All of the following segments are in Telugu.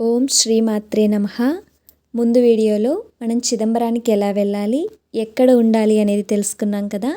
ఓం శ్రీమాత్రే నమ. ముందు వీడియోలో మనం చిదంబరానికి ఎలా వెళ్ళాలి ఎక్కడ ఉండాలి అనేది తెలుసుకున్నాం కదా?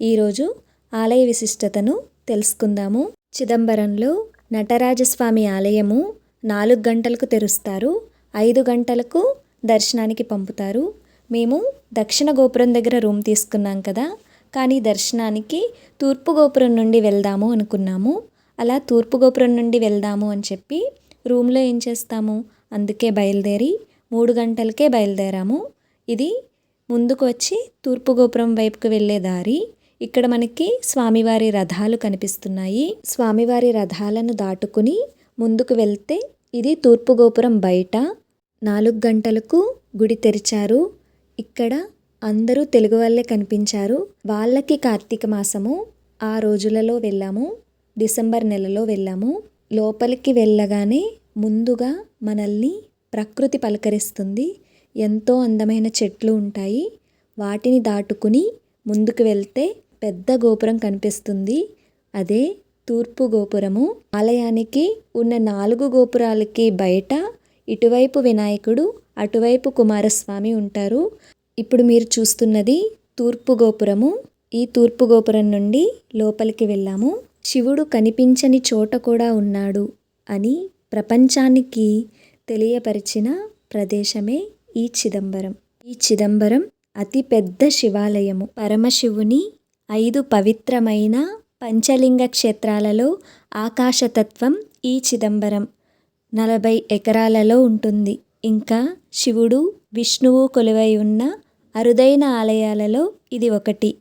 ఈరోజు ఆలయ విశిష్టతను తెలుసుకుందాము. చిదంబరంలో నటరాజస్వామి ఆలయము నాలుగు గంటలకు తెరుస్తారు. ఐదు గంటలకు దర్శనానికి పంపుతారు. మేము దక్షిణ గోపురం దగ్గర రూమ్ తీసుకున్నాం కదా కానీ దర్శనానికి తూర్పు గోపురం నుండి వెళ్దాము అనుకున్నాము. అలా తూర్పు గోపురం నుండి వెళ్దాము అని చెప్పి రూమ్లో ఏం చేస్తాము? అందుకే బయలుదేరి మూడు గంటలకే బయలుదేరాము. ఇది ముందుకు వచ్చి తూర్పు గోపురం వైపుకు వెళ్ళే దారి. ఇక్కడ మనకి స్వామివారి రథాలు కనిపిస్తున్నాయి. స్వామివారి రథాలను దాటుకుని ముందుకు వెళ్తే ఇది తూర్పు గోపురం బయట. నాలుగు గంటలకు గుడి తెరిచారు. ఇక్కడ అందరూ తెలుగు వాళ్ళే కనిపించారు. వాళ్ళకి కార్తీక మాసము. ఆ రోజులలో వెళ్ళాము. డిసెంబర్ నెలలో వెళ్ళాము. లోపలికి వెళ్ళగానే ముందుగా మనల్ని ప్రకృతి పలకరిస్తుంది. ఎంతో అందమైన చెట్లు ఉంటాయి. వాటిని దాటుకుని ముందుకు వెళ్తే పెద్ద గోపురం కనిపిస్తుంది. అదే తూర్పు గోపురము. ఆలయానికి ఉన్న నాలుగు గోపురాలకి బయట ఇటువైపు వినాయకుడు అటువైపు కుమారస్వామి ఉంటారు. ఇప్పుడు మీరు చూస్తున్నది తూర్పు గోపురము. ఈ తూర్పు గోపురం నుండి లోపలికి వెళ్ళాము. శివుడు కనిపించని చోట కూడా ఉన్నాడు అని ప్రపంచానికి తెలియపరిచిన ప్రదేశమే ఈ చిదంబరం. ఈ చిదంబరం అతి పెద్ద శివాలయము. పరమశివుని ఐదు పవిత్రమైన పంచలింగ క్షేత్రాలలో ఆకాశతత్వం ఈ చిదంబరం. నలభై ఎకరాలలో ఉంటుంది. ఇంకా శివుడు విష్ణువు కొలువై ఉన్న అరుదైన ఆలయాలలో ఇది ఒకటి.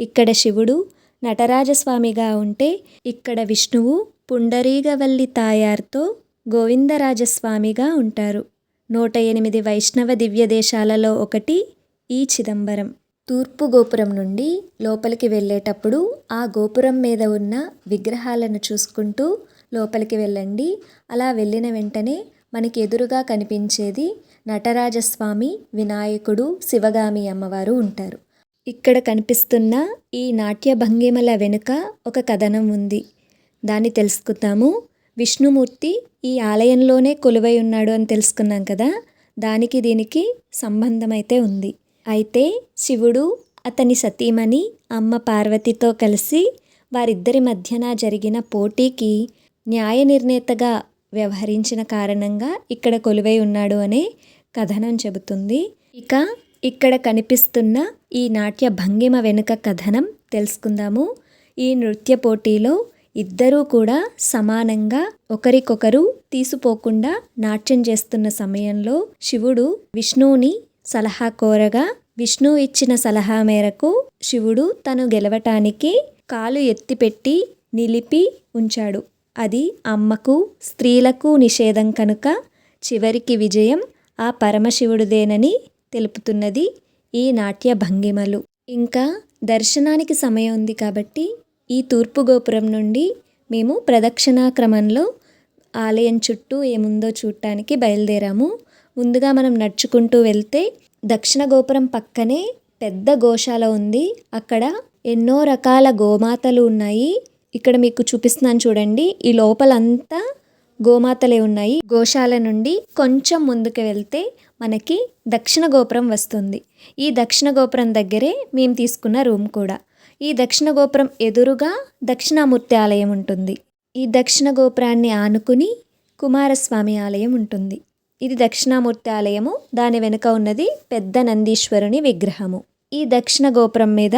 ఇక్కడ శివుడు నటరాజస్వామిగా ఉంటే ఇక్కడ విష్ణువు పుండరీగవల్లి తాయార్తో గోవిందరాజస్వామిగా ఉంటారు. నూట ఎనిమిది వైష్ణవ దివ్య దేశాలలో ఒకటి ఈ చిదంబరం. తూర్పు గోపురం నుండి లోపలికి వెళ్ళేటప్పుడు ఆ గోపురం మీద ఉన్న విగ్రహాలను చూసుకుంటూ లోపలికి వెళ్ళండి. అలా వెళ్ళిన వెంటనే మనకి ఎదురుగా కనిపించేది నటరాజస్వామి వినాయకుడు శివగామి అమ్మవారు ఉంటారు. ఇక్కడ కనిపిస్తున్న ఈ నాట్య భంగిమల వెనుక ఒక కథనం ఉంది. దాన్ని తెలుసుకుందాము. విష్ణుమూర్తి ఈ ఆలయంలోనే కొలువై ఉన్నాడు అని తెలుసుకున్నాం కదా? దానికి దీనికి సంబంధం అయితే ఉంది. అయితే శివుడు అతని సతీమణి అమ్మ పార్వతితో కలిసి వారిద్దరి మధ్యన జరిగిన పోటీకి న్యాయ నిర్ణేతగా వ్యవహరించిన కారణంగా ఇక్కడ కొలువై ఉన్నాడు అనే కథనం చెబుతుంది. ఇక ఇక్కడ కనిపిస్తున్న ఈ నాట్య భంగిమ వెనుక కథనం తెలుసుకుందాము. ఈ నృత్య పోటీలో ఇద్దరూ కూడా సమానంగా ఒకరికొకరు తీసిపోకుండా నాట్యం చేస్తున్న సమయంలో శివుడు విష్ణువుని సలహా కోరగా విష్ణు ఇచ్చిన సలహా మేరకు శివుడు తను గెలవటానికి కాలు ఎత్తిపెట్టి నిలిపి ఉంచాడు. అది అమ్మకు స్త్రీలకు నిషేధం కనుక చివరికి విజయం ఆ పరమశివుడిదేనని తెలుపుతున్నది. ఈ నాట్య భంగిమలు. ఇంకా దర్శనానికి సమయం ఉంది కాబట్టి ఈ తూర్పు గోపురం నుండి మేము ప్రదక్షిణా క్రమంలో ఆలయం చుట్టూ ఏముందో చూడటానికి బయలుదేరాము. ముందుగా మనం నడుచుకుంటూ వెళ్తే దక్షిణ గోపురం పక్కనే పెద్ద గోశాల ఉంది. అక్కడ ఎన్నో రకాల గోమాతలు ఉన్నాయి. ఇక్కడ మీకు చూపిస్తున్నాను చూడండి. ఈ లోపలంతా గోమాతలే ఉన్నాయి. గోశాల నుండి కొంచెం ముందుకు వెళ్తే మనకి దక్షిణ గోపురం వస్తుంది. ఈ దక్షిణ గోపురం దగ్గరే మేము తీసుకున్న రూమ్ కూడా. ఈ దక్షిణ గోపురం ఎదురుగా దక్షిణామూర్తి ఆలయం ఉంటుంది. ఈ దక్షిణ గోపురాన్ని ఆనుకుని కుమారస్వామి ఆలయం ఉంటుంది. ఇది దక్షిణామూర్తి ఆలయము దాని వెనుక ఉన్నది పెద్ద నందీశ్వరుని విగ్రహము. ఈ దక్షిణ గోపురం మీద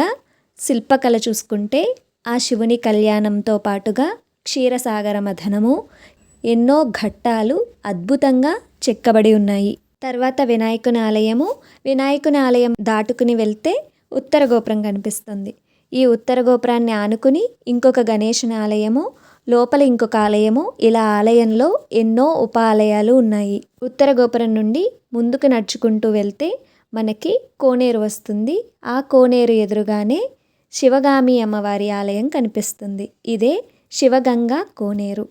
శిల్పకళ చూసుకుంటే ఆ శివుని కళ్యాణంతో పాటుగా క్షీరసాగర మథనము ఎన్నో ఘట్టాలు అద్భుతంగా చెక్కబడి ఉన్నాయి. తర్వాత వినాయకుని ఆలయము వినాయకుని ఆలయం దాటుకుని వెళ్తే ఉత్తర గోపురం కనిపిస్తుంది. ఈ ఉత్తర గోపురాన్ని ఆనుకుని ఇంకొక గణేషుని ఆలయము లోపల ఇంకొక ఆలయము ఇలా ఆలయంలో ఎన్నో ఉప ఆలయాలు ఉన్నాయి. ఉత్తర గోపురం నుండి ముందుకు నడుచుకుంటూ వెళ్తే మనకి కోనేరు వస్తుంది. ఆ కోనేరు ఎదురుగానే శివగామి అమ్మవారి ఆలయం కనిపిస్తుంది. ఇదే శివగంగా కోనేరు.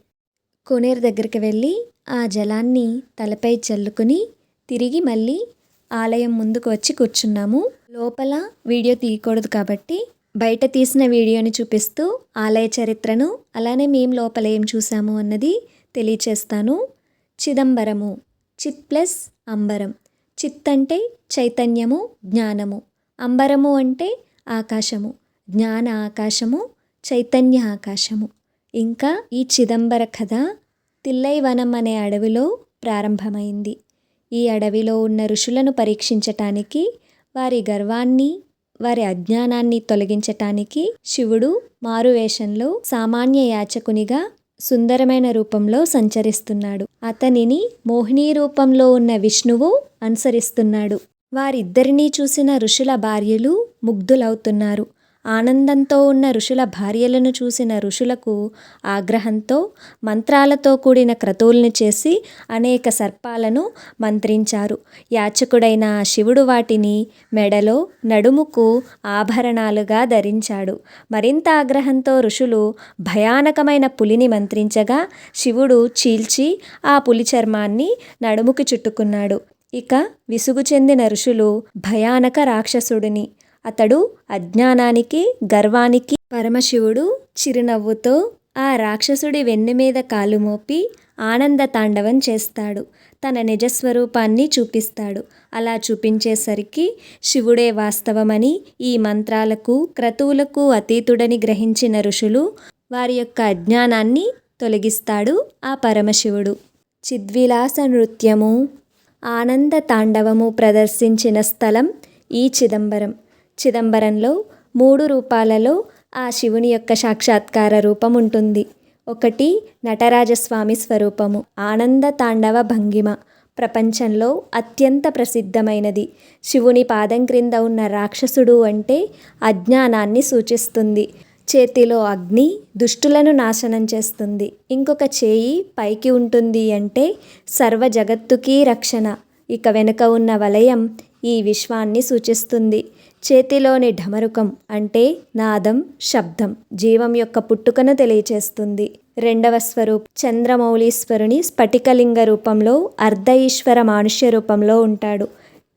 కోనేరు దగ్గరికి వెళ్ళి ఆ జలాన్ని తలపై చల్లుకుని తిరిగి మళ్ళీ ఆలయం ముందుకు వచ్చి కూర్చున్నాము. లోపల వీడియో తీయకూడదు కాబట్టి బయట తీసిన వీడియోని చూపిస్తూ ఆలయ చరిత్రను అలానే మేము లోపల ఏం చూసాము అన్నది తెలియచేస్తాను. చిదంబరము చిత్ ప్లస్ అంబరం. చిత్ అంటే చైతన్యము జ్ఞానము. అంబరము అంటే ఆకాశము. జ్ఞాన ఆకాశము చైతన్య ఆకాశము. ఇంకా ఈ చిదంబర కథ తిల్లైవనం అనే అడవిలో ప్రారంభమైంది. ఈ అడవిలో ఉన్న ఋషులను పరీక్షించటానికి వారి గర్వాన్ని వారి అజ్ఞానాన్ని తొలగించటానికి శివుడు మారువేషంలో సామాన్య యాచకునిగా సుందరమైన రూపంలో సంచరిస్తున్నాడు. అతనిని మోహిని రూపంలో ఉన్న విష్ణువు అనుసరిస్తున్నాడు. వారిద్దరినీ చూసిన ఋషుల భార్యలు ముగ్ధులవుతున్నారు. ఆనందంతో ఉన్న ఋషుల భార్యలను చూసిన ఋషులకు ఆగ్రహంతో మంత్రాలతో కూడిన క్రతువుల్ని చేసి అనేక సర్పాలను మంత్రించారు. యాచకుడైన శివుడు వాటిని మెడలో నడుముకు ఆభరణాలుగా ధరించాడు. మరింత ఆగ్రహంతో ఋషులు భయానకమైన పులిని మంత్రించగా శివుడు చీల్చి ఆ పులి చర్మాన్ని నడుముకి చుట్టుకున్నాడు. ఇక విసుగు చెందిన ఋషులు భయానక రాక్షసుడిని అతడు అజ్ఞానానికి గర్వానికి పరమశివుడు చిరునవ్వుతో ఆ రాక్షసుడి వెన్ను మీద కాలు మోపి ఆనంద తాండవం చేస్తాడు. తన నిజస్వరూపాన్ని చూపిస్తాడు. అలా చూపించేసరికి శివుడే వాస్తవమని ఈ మంత్రాలకు క్రతువులకు అతీతుడని గ్రహించిన ఋషులు వారి యొక్క అజ్ఞానాన్ని తొలగిస్తాడు ఆ పరమశివుడు. చిద్విలాస నృత్యము ఆనంద తాండవము ప్రదర్శించిన స్థలం ఈ చిదంబరం. చిదంబరంలో మూడు రూపాలలో ఆ శివుని యొక్క సాక్షాత్కార రూపం ఉంటుంది ఒకటి నటరాజస్వామి స్వరూపము ఆనంద తాండవ భంగిమ. ప్రపంచంలో అత్యంత ప్రసిద్ధమైనది. శివుని పాదం క్రింద ఉన్న రాక్షసుడు అంటే అజ్ఞానాన్ని సూచిస్తుంది. చేతిలో అగ్ని దుష్టులను నాశనం చేస్తుంది. ఇంకొక చేయి పైకి ఉంటుంది అంటే సర్వ జగత్తుకి రక్షణ. ఇక వెనుక ఉన్న వలయం ఈ విశ్వాన్ని సూచిస్తుంది. చేతిలోని ఢమరుకం అంటే నాదం శబ్దం జీవం యొక్క పుట్టుకను తెలియచేస్తుంది. రెండవ స్వరూప్ చంద్రమౌళీశ్వరుని స్ఫటికలింగ రూపంలో అర్ధ ఈశ్వర మానుష్య రూపంలో ఉంటాడు.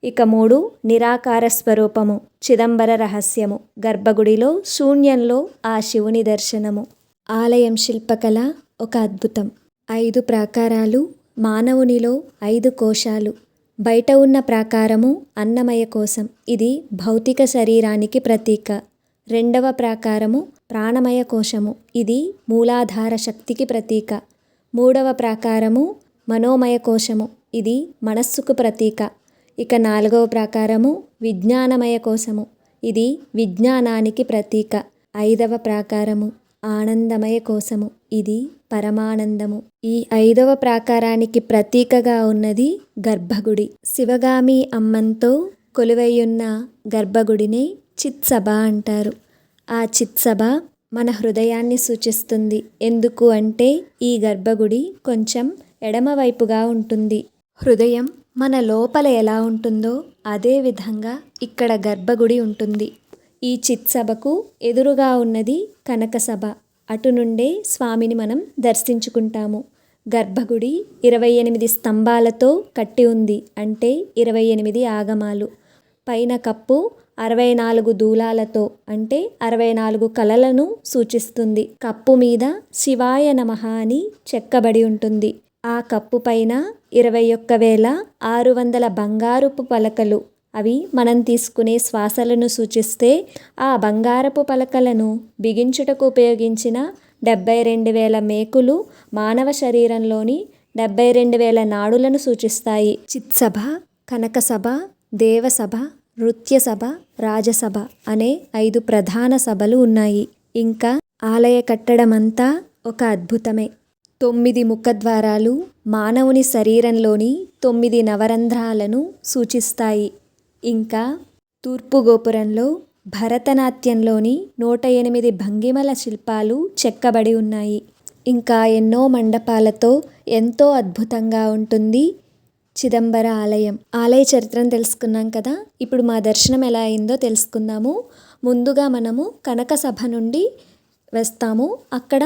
ఇక మూడు నిరాకార స్వరూపము చిదంబర రహస్యము గర్భగుడిలో శూన్యంలో ఆ శివుని దర్శనము. ఆలయం శిల్పకళ ఒక అద్భుతం. ఐదు ప్రాకారాలు మానవునిలో ఐదు కోశాలు. బయట ఉన్న ప్రాకారము అన్నమయ కోసం. ఇది భౌతిక శరీరానికి ప్రతీక. రెండవ ప్రాకారము ప్రాణమయ కోశము. ఇది మూలాధార శక్తికి ప్రతీక. మూడవ ప్రాకారము మనోమయ కోశము. ఇది మనస్సుకు ప్రతీక. ఇక నాలుగవ ప్రాకారము విజ్ఞానమయ కోశము. ఇది విజ్ఞానానికి ప్రతీక. ఐదవ ప్రాకారము ఆనందమయ కోశము. ఇది పరమానందము. ఈ ఐదవ ప్రాకారానికి ప్రతీకగా ఉన్నది గర్భగుడి. శివగామి అమ్మంతో కొలువైయున్న గర్భగుడిని చిత్సభ అంటారు. ఆ చిత్సభ మన హృదయాన్ని సూచిస్తుంది. ఎందుకు అంటే ఈ గర్భగుడి కొంచెం ఎడమవైపుగా ఉంటుంది. హృదయం మన లోపల ఎలా ఉంటుందో అదే విధంగా ఇక్కడ గర్భగుడి ఉంటుంది. ఈ చిత్సభకు ఎదురుగా ఉన్నది కనక సభ అటు నుండే స్వామిని మనం దర్శించుకుంటాము. గర్భగుడి ఇరవై ఎనిమిది స్తంభాలతో కట్టి ఉంది. అంటే ఇరవై ఎనిమిది ఆగమాలు. పైన కప్పు అరవై నాలుగు దూలాలతో. అంటే అరవై నాలుగు కలలను సూచిస్తుంది. కప్పు మీద శివాయ నమః అని చెక్కబడి ఉంటుంది. ఆ కప్పు పైన ఇరవై ఒక్క వేల ఆరు వందల బంగారుపు పలకలు. అవి మనం తీసుకునే శ్వాసలను సూచిస్తే ఆ బంగారపు పలకలను బిగించుటకు ఉపయోగించిన డెబ్బై రెండు వేల మేకులు మానవ శరీరంలోని డెబ్బై రెండు వేల నాడులను సూచిస్తాయి. చిత్సభ కనకసభ దేవసభ నృత్యసభ రాజసభ అనే ఐదు ప్రధాన సభలు ఉన్నాయి. ఇంకా ఆలయ కట్టడమంతా ఒక అద్భుతమే. తొమ్మిది ముఖద్వారాలు మానవుని శరీరంలోని తొమ్మిది నవరంధ్రాలను సూచిస్తాయి. ఇంకా తూర్పు గోపురంలో భరతనాట్యంలోని నూట ఎనిమిది భంగిమల శిల్పాలు చెక్కబడి ఉన్నాయి. ఇంకా ఎన్నో మండపాలతో ఎంతో అద్భుతంగా ఉంటుంది చిదంబర ఆలయం. ఆలయ చరిత్రను తెలుసుకున్నాం కదా? ఇప్పుడు మా దర్శనం ఎలా అయిందో తెలుసుకుందాము. ముందుగా మనము కనక సభ నుండి వస్తాము. అక్కడ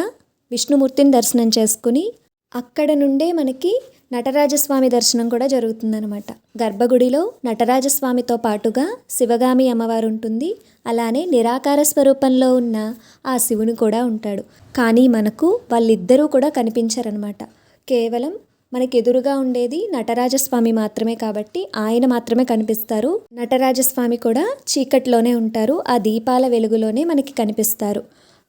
విష్ణుమూర్తిని దర్శనం చేసుకుని అక్కడ నుండే మనకి నటరాజస్వామి దర్శనం కూడా జరుగుతుందనమాట గర్భగుడిలో నటరాజస్వామితో పాటుగా శివగామి అమ్మవారు ఉంటుంది అలానే నిరాకార స్వరూపంలో ఉన్న ఆ శివుని కూడా ఉంటాడు. కానీ మనకు వాళ్ళిద్దరూ కూడా కనిపించరనమాట కేవలం మనకి ఎదురుగా ఉండేది నటరాజస్వామి మాత్రమే కాబట్టి ఆయన మాత్రమే కనిపిస్తారు. నటరాజస్వామి కూడా చీకట్లోనే ఉంటారు. ఆ దీపాల వెలుగులోనే మనకి కనిపిస్తారు.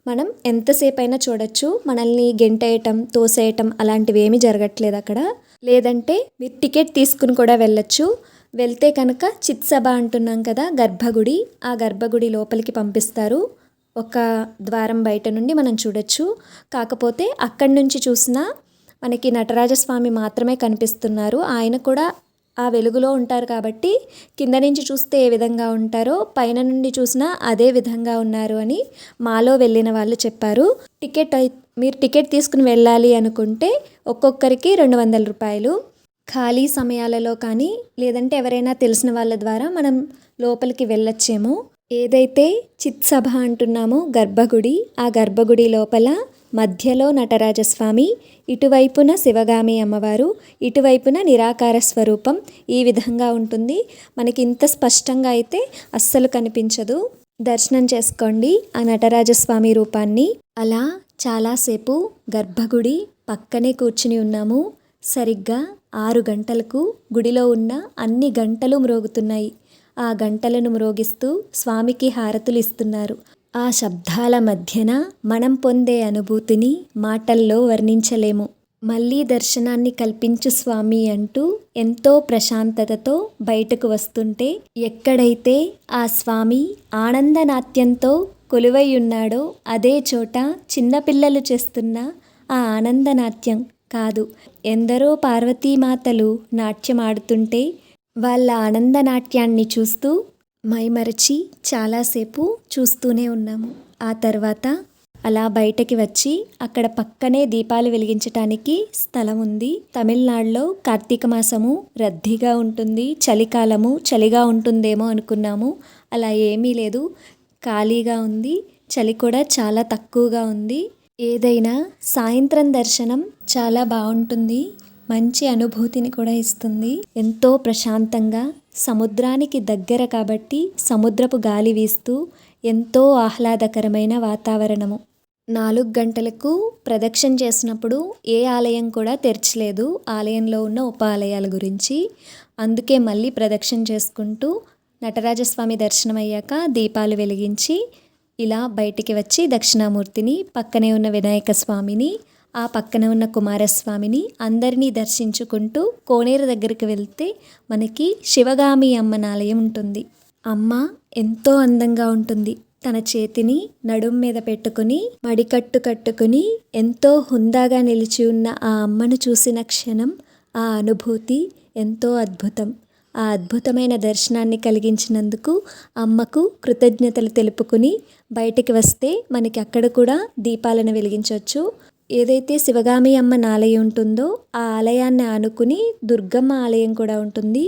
మనం ఎంతసేపు అయినా చూడొచ్చు. మనల్ని గెంటేయటం తోసేయటం అలాంటివి ఏమీ జరగట్లేదు అక్కడ. లేదంటే మీరు టికెట్ తీసుకుని కూడా వెళ్ళొచ్చు. వెళ్తే కనుక చిత్సభ అంటున్నాం కదా గర్భగుడి. ఆ గర్భగుడి లోపలికి పంపిస్తారు. ఒక ద్వారం బయట నుండి మనం చూడొచ్చు. కాకపోతే అక్కడి నుంచి చూసినా మనకి నటరాజస్వామి మాత్రమే కనిపిస్తున్నారు. ఆయన కూడా ఆ వెలుగులో ఉంటారు కాబట్టి కింద నుంచి చూస్తే ఏ విధంగా ఉంటారో పైన నుండి చూసినా అదే విధంగా ఉన్నారు అని మాలో వెళ్ళిన వాళ్ళు చెప్పారు. టికెట్ మీరు టికెట్ తీసుకుని వెళ్ళాలి అనుకుంటే ఒక్కొక్కరికి రెండు వందల రూపాయలు. ఖాళీ సమయాలలో కానీ లేదంటే ఎవరైనా తెలిసిన వాళ్ళ ద్వారా మనం లోపలికి వెళ్ళొచ్చేమో. ఏదైతే చిత్సభ అంటున్నామో గర్భగుడి ఆ గర్భగుడి లోపల మధ్యలో నటరాజస్వామి ఇటువైపున శివగామి అమ్మవారు ఇటువైపున నిరాకార స్వరూపం ఈ విధంగా ఉంటుంది. మనకి ఇంత స్పష్టంగా అయితే అస్సలు కనిపించదు. దర్శనం చేసుకోండి ఆ నటరాజస్వామి రూపాన్ని. అలా చాలాసేపు గర్భగుడి పక్కనే కూర్చుని ఉన్నాము. సరిగ్గా ఆరు గంటలకు గుడిలో ఉన్న అన్ని గంటలు మ్రోగుతున్నాయి. ఆ గంటలను మ్రోగిస్తూ స్వామికి హారతులు ఇస్తున్నారు. ఆ శబ్దాల మధ్యన మనం పొందే అనుభూతిని మాటల్లో వర్ణించలేము. మళ్ళీ దర్శనాన్ని కల్పించు స్వామి అంటూ ఎంతో ప్రశాంతతతో బయటకు వస్తుంటే ఎక్కడైతే ఆ స్వామి ఆనందనాట్యంతో కొలువైయున్నాడో అదే చోట చిన్నపిల్లలు చేస్తున్న ఆ ఆనందనాట్యం కాదు. ఎందరో పార్వతీమాతలు నాట్యం ఆడుతుంటే వాళ్ళ ఆనందనాట్యాన్ని చూస్తూ మైమరచి చాలాసేపు చూస్తూనే ఉన్నాము. ఆ తర్వాత అలా బయటకి వచ్చి అక్కడ పక్కనే దీపాలు వెలిగించటానికి స్థలం ఉంది. తమిళనాడులో కార్తీక మాసము రద్దీగా ఉంటుంది చలికాలము చలిగా ఉంటుందేమో అనుకున్నాము. అలా ఏమీ లేదు. ఖాళీగా ఉంది. చలి కూడా చాలా తక్కువగా ఉంది. ఏదైనా సాయంత్రం దర్శనం చాలా బాగుంటుంది. మంచి అనుభూతిని కూడా ఇస్తుంది. ఎంతో ప్రశాంతంగా సముద్రానికి దగ్గర కాబట్టి సముద్రపు గాలి వీస్తూ ఎంతో ఆహ్లాదకరమైన వాతావరణము. నాలుగు గంటలకు ప్రదక్షిణ చేసినప్పుడు ఏ ఆలయం కూడా తెరచలేదు. ఆలయంలో ఉన్న ఉప ఆలయాల గురించి అందుకే మళ్ళీ ప్రదక్షిణ చేసుకుంటూ నటరాజస్వామి దర్శనం అయ్యాక దీపాలు వెలిగించి ఇలా బయటికి వచ్చి దక్షిణామూర్తిని పక్కనే ఉన్న వినాయక స్వామిని ఆ పక్కన ఉన్న కుమారస్వామిని అందరినీ దర్శించుకుంటూ కోనేరు దగ్గరికి వెళ్తే మనకి శివగామి అమ్మన ఆలయం ఉంటుంది. అమ్మ ఎంతో అందంగా ఉంటుంది. తన చేతిని నడుం మీద పెట్టుకుని మడికట్టు కట్టుకుని ఎంతో హుందాగా నిలిచి ఉన్న ఆ అమ్మను చూసిన క్షణం ఆ అనుభూతి ఎంతో అద్భుతం. ఆ అద్భుతమైన దర్శనాన్ని కలిగించినందుకు అమ్మకు కృతజ్ఞతలు తెలుపుకుని బయటికి వస్తే మనకి అక్కడ కూడా దీపాలను వెలిగించవచ్చు ఏదైతే శివగామి అమ్మ ఆలయం ఉంటుందో ఆ ఆలయాన్ని ఆనుకుని దుర్గమ్మ ఆలయం కూడా ఉంటుంది.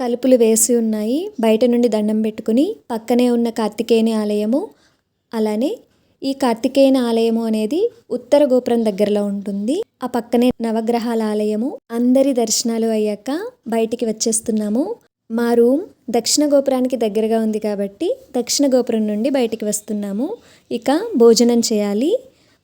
తలుపులు వేసి ఉన్నాయి. బయట నుండి దండం పెట్టుకుని పక్కనే ఉన్న కార్తికేయని ఆలయము అలానే ఈ కార్తికేయన ఆలయము అనేది ఉత్తర గోపురం దగ్గరలో ఉంటుంది. ఆ పక్కనే నవగ్రహాల ఆలయము. అందరి దర్శనాలు అయ్యాక బయటికి వచ్చేస్తున్నాము. మా రూమ్ దక్షిణ గోపురానికి దగ్గరగా ఉంది కాబట్టి దక్షిణ గోపురం నుండి బయటికి వస్తున్నాము. ఇక భోజనం చేయాలి.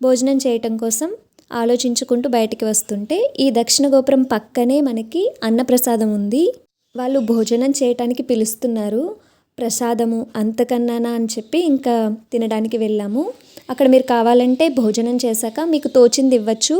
భోజనం చేయటం కోసం ఆలోచించుకుంటూ బయటికి వస్తుంటే ఈ దక్షిణ గోపురం పక్కనే మనకి అన్నప్రసాదం ఉంది. వాళ్ళు భోజనం చేయటానికి పిలుస్తున్నారు. ప్రసాదము అంతకన్నానా అని చెప్పి ఇంకా తినడానికి వెళ్ళాము. అక్కడ మీరు కావాలంటే భోజనం చేశాక మీకు తోచింది ఇవ్వచ్చు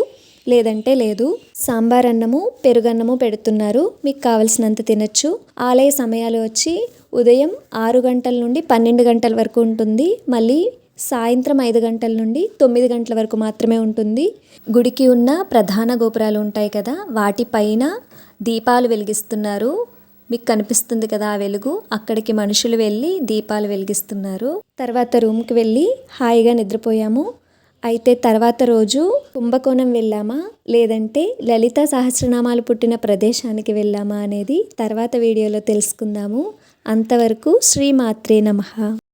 లేదంటే లేదు. సాంబార్ అన్నము పెరుగన్నము పెడుతున్నారు. మీకు కావలసినంత తినచ్చు. ఆలయ సమయాలు వచ్చి ఉదయం ఆరు గంటల నుండి పన్నెండు గంటల వరకు ఉంటుంది. మళ్ళీ సాయంత్రం ఐదు గంటల నుండి తొమ్మిది గంటల వరకు మాత్రమే ఉంటుంది. గుడికి ఉన్న ప్రధాన గోపురాలు ఉంటాయి కదా వాటిపైన దీపాలు వెలిగిస్తున్నారు. మీకు కనిపిస్తుంది కదా ఆ వెలుగు? అక్కడికి మనుషులు వెళ్ళి దీపాలు వెలిగిస్తున్నారు. తర్వాత రూమ్కి వెళ్ళి హాయిగా నిద్రపోయాము. అయితే తర్వాత రోజు కుంభకోణం వెళ్ళామా? లేదంటే లలిత సహస్రనామాలు పుట్టిన ప్రదేశానికి వెళ్ళామా అనేది తర్వాత వీడియోలో తెలుసుకుందాము. అంతవరకు శ్రీమాత్రే నమః.